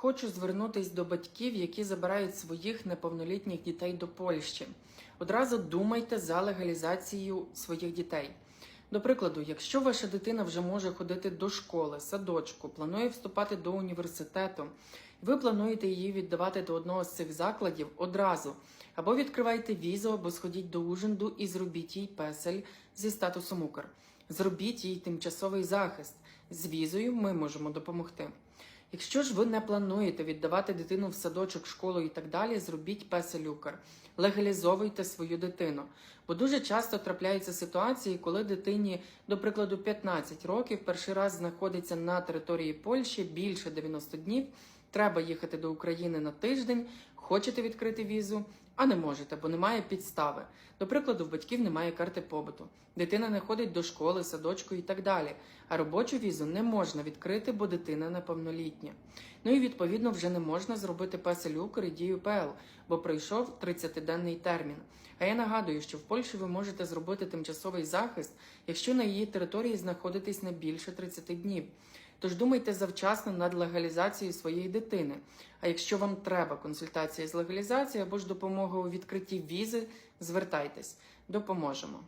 Хочу звернутись до батьків, які забирають своїх неповнолітніх дітей до Польщі. Одразу думайте за легалізацією своїх дітей. До прикладу, якщо ваша дитина вже може ходити до школи, садочку, планує вступати до університету, ви плануєте її віддавати до одного з цих закладів одразу, або відкривайте візу, або сходіть до Ужинду і зробіть їй песель зі статусом Укр. Зробіть їй тимчасовий захист. З візою ми можемо допомогти. Якщо ж ви не плануєте віддавати дитину в садочок, школу і так далі, зробіть песелюкар, легалізовуйте свою дитину. Бо дуже часто трапляються ситуації, коли дитині, до прикладу, 15 років перший раз знаходиться на території Польщі більше 90 днів. Треба їхати до України на тиждень, хочете відкрити візу, а не можете, бо немає підстави. До прикладу, в батьків немає карти побуту, дитина не ходить до школи, садочку і так далі. А робочу візу не можна відкрити, бо дитина неповнолітня. Ну і відповідно вже не можна зробити песелюкер і дію ПЛ, бо пройшов 30-денний термін. А я нагадую, що в Польщі ви можете зробити тимчасовий захист, якщо на її території знаходитесь не більше 30 днів. Тож думайте завчасно над легалізацією своєї дитини. А якщо вам треба консультація з легалізації або ж допомога у відкритті візи, звертайтесь, допоможемо.